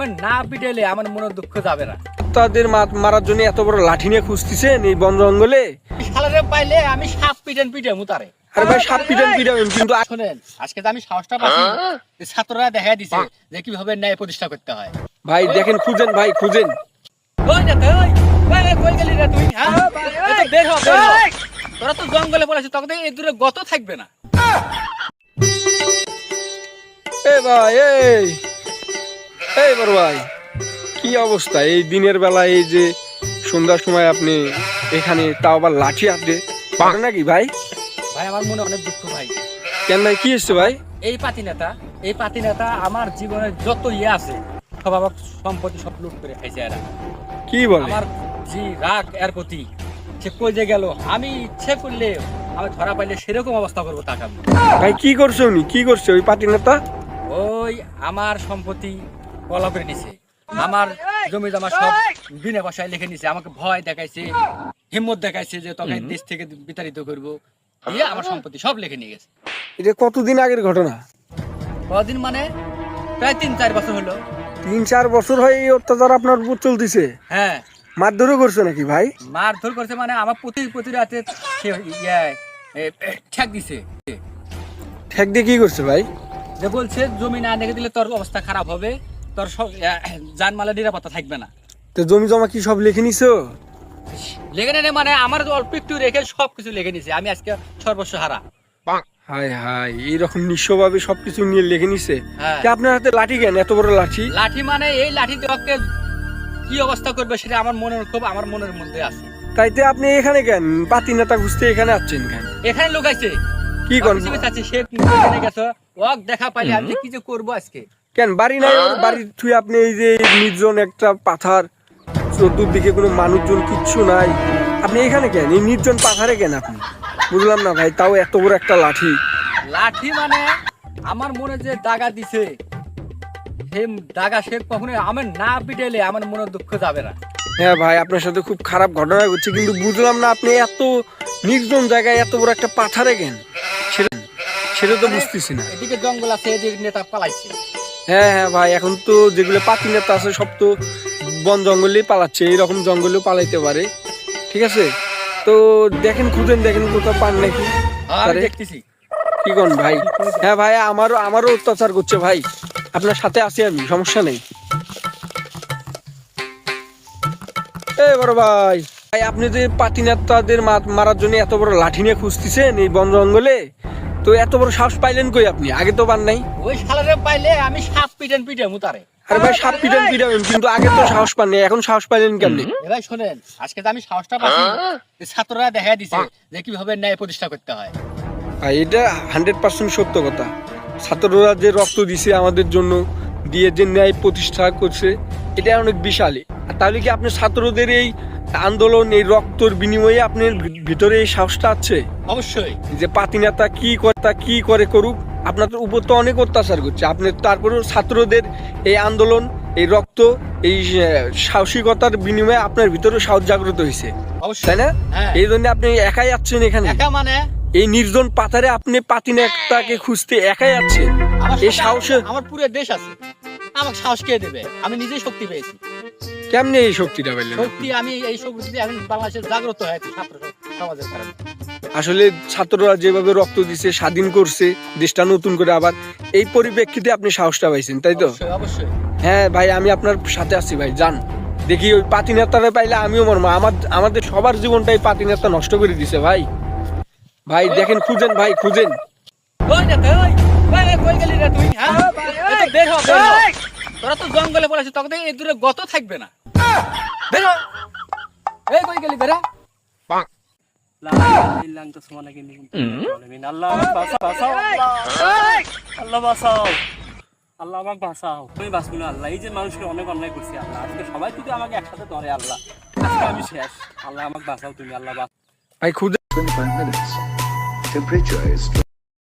আমি না পিটাইলে আমার মনে দুঃখ যাবে না। তাদের মারার জন্য এত বড় লাঠি নিয়ে খুঁজতেছেন এই বন জঙ্গলে? শালারে পাইলে আমি সাপ পিটেন পিটে মুতারে আরে ভাই সাপ পিটান পিটাবেন কিন্তু আ- আজকে তো আমি সাহসটা পাচ্ছি যে ছাত্ররা দেখা দিছে যে কীভাবে ন্যায় প্রতিষ্ঠা করতে হয়। ভাই দেখেন খুঁজেন ভাই খুঁজেন। ওই না তুই ওই ওই কই গেলি রে তুই হ্যাঁ? এই বের হ বের হ তোরা তো জঙ্গলে পড়েছিস তখন থেকে এই দূরে গত থাকবে না। এ ভাই এই। এই বড় ভাই কি অবস্থা? এই দিনের বেলা এই যে সন্ধ্যার সময় আপনি এখানে তাও আবার লাঠি হাতে পারে নাকি ভাই? ভাই আমার মনে অনেক দুঃখ ভাই। কেন ভাই কি এসছে ভাই? এই পাতি নেতা এই পাতি নেতা আমার জীবনের যত ইয়ে আছে সব আমার সম্পত্তি সব লুট করে খাইছে এরা। কি বলে? আমার যে রাগ এর প্রতি সে কই যে গেল আমি ইচ্ছে করলে আমি ধরা পাইলে সেরকম অবস্থা করব তাকে ভাই কি করছে উনি? কি করছে ওই পার্টি নেতা? ওই আমার সম্পত্তি কলা করে নিছে। আমার জমি জমা সব বিনা পয়সায় লিখে নিছে। আমাকে ভয় দেখাইছে হিম্মত দেখাইছে যে তোকে দেশ থেকে বিতাড়িত করব। দিয়ে আমার সম্পত্তি সব লিখে নিয়ে গেছে। এটা কতদিন আগের ঘটনা? কদিন মানে প্রায় তিন চার বছর হলো। তিন চার বছর হয় এই অত্যাচার আপনার উপর চলতেছে? হ্যাঁ। মারধরও করছে নাকি ভাই? মারধর করছে মানে আমার প্রতি প্রতি রাতে সে ইয়ে ঠেক দিছে। ঠেক দিয়ে কি করছে ভাই? যে বলছে জমি না দেখে দিলে তোর অবস্থা খারাপ হবে। তোর সব জানমালের নিরাপত্তা থাকবে না। তো জমি জমা কি সব লিখে নিছো? লেখে নেই মানে আমার অল্প একটু রেখে সব কিছু লিখে নিছে। আমি আজকে সর্বস্ব হারা। হাই হাই এইরকম নিঃস্বভাবে সবকিছু নিয়ে লিখে নিছে? হ্যাঁ। কি আপনার হাতে লাঠি কেন? এত বড় লাঠি? লাঠি মানে এই লাঠি কি অবস্থা করবে সেটা আমার মনের খুব আমার মনের মধ্যে আছে। তাইতে আপনি এখানে কেন? পাতি নেতা খুঁজতে এখানে আসছেন কেন? এখানে লোক আছে কি করেন আছে সে গেছে ওক দেখা পাইলে আমি যে কি যে করব আজকে? কেন? বাড়ি নাই বাড়ি থুই আপনি এই যে নির্জন একটা পাথার চতুর্দিকে কোনো মানুষজন কিচ্ছু নাই। আপনি এখানে কেন? এই নির্জন পাথারে কেন আপনি? বুঝলাম না ভাই তাও এত বড় একটা লাঠি। লাঠি মানে আমার মনে যে দাগা দিছে সে দাগা সে কখনো আমার না পিটাইলে আমার মনে দুঃখ যাবে না। হ্যাঁ ভাই আপনার সাথে খুব খারাপ ঘটনা ঘটছে কিন্তু বুঝলাম না আপনি এত নির্জন জায়গায় এত বড় একটা পাথারে কেন? সেটা সেটা তো বুঝতেছি না। এদিকে জঙ্গল আছে এদিকে নেতা পালাইছে। হ্যাঁ হ্যাঁ ভাই এখন তো যেগুলো পাতি নেতা আছে সব তো বন জঙ্গলেই পালাচ্ছে এইরকম জঙ্গলেও পালাইতে পারে ঠিক আছে? তো দেখেন খুঁজেন দেখেন কোথাও পান নাকি? দেখতেছি। কি কোন ভাই? হ্যাঁ ভাই আমারও আমারও অত্যাচার করছে ভাই আপনার সাথে আছি আমি সমস্যা নেই। এ বড় ভাই ভাই আপনি যে পাতি নেতাদের মারার জন্য এত বড় লাঠি নিয়ে খুঁজতেছেন এই বন জঙ্গলে? তো এত বড় সাহস পাইলেন কই আপনি? আগে তো পান নাই। ওই শালারে পাইলে আমি সাপ পিটেন পিটে মুতারে আরে ভাই সাপ পিটান পিটাবেন কিন্তু আগে তো সাহস পাননি এখন সাহস পাইলেন কেমনি? এবার শোনেন আজকে তো আমি সাহসটা পাচ্ছি যে ছাত্ররা দেখা দিছে যে কীভাবে ন্যায় প্রতিষ্ঠা করতে হয়। ভাই এটা হান্ড্রেড পার্সেন্ট সত্য কথা। ছাত্ররা যে রক্ত দিছে আমাদের জন্য দিয়ে যে ন্যায় প্রতিষ্ঠা করছে এটা অনেক বিশালই আর তাহলে কি আপনি ছাত্রদের এই আন্দোলন এই রক্তর বিনিময়ে আপনার ভিতরে এই সাহসটা আছে? অবশ্যই। যে পাতি নেতা কি করে তা কি করে করুক আপনাদের উপর তো অনেক অত্যাচার করছে। আপনি তারপরেও ছাত্রদের এই আন্দোলন এই রক্ত এই সাহসিকতার বিনিময়ে আপনার ভিতরে সাহস জাগ্রত হয়েছে। তাই না? হ্যাঁ। এই জন্য আপনি একাই আছেন এখানে। মানে? এই নির্জন পাথারে আপনি পাতি নেতাকে খুঁজতে একাই আছেন। এই সাহসে আমার পুরো দেশ আছে। আমাকে সাহস কে দেবে? আমি নিজেই শক্তি পেয়েছি। কেমনে এই শক্তিটা পেলেন শক্তি আমি এই শক্তি এখন বাংলাদেশের জাগ্রত হয়েছে ছাত্র সমাজের কারণে। আসলে ছাত্ররা যেভাবে রক্ত দিছে স্বাধীন করছে দেশটা নতুন করে আবার এই পরিপ্রেক্ষিতে আপনি সাহসটা পাইছেন তাই তো? অবশ্যই হ্যাঁ ভাই আমি আপনার সাথে আছি ভাই যান। দেখি ওই পাতি নেতারা পাইলে আমিও মরবো। আমার আমাদের সবার জীবনটাই পাতি নেতা নষ্ট করে দিছে ভাই। ভাই দেখেন খুঁজেন ভাই খুঁজেন। হ্যাঁ? তোরা তো জঙ্গলে পড়েছিস তখন এই দূরে গত থাকবে না। বের এই কই গেলি বেরা আল্লাহ বাঁচাও বাঁচাও আল্লাহ আমাকে বাঁচাও তুমি বাঁচবো না আল্লাহ এই যে মানুষকে অনেক অন্যায় করছি আল্লাহ আজকে সবাই যদি আমাকে একসাথে ধরে আল্লাহ আজকে আমি শেষ আল্লাহ আমাকে বাঁচাও তুমি আল্লাহ বাঁচাও ভাই খুঁজেন 25 minutes. Temperature is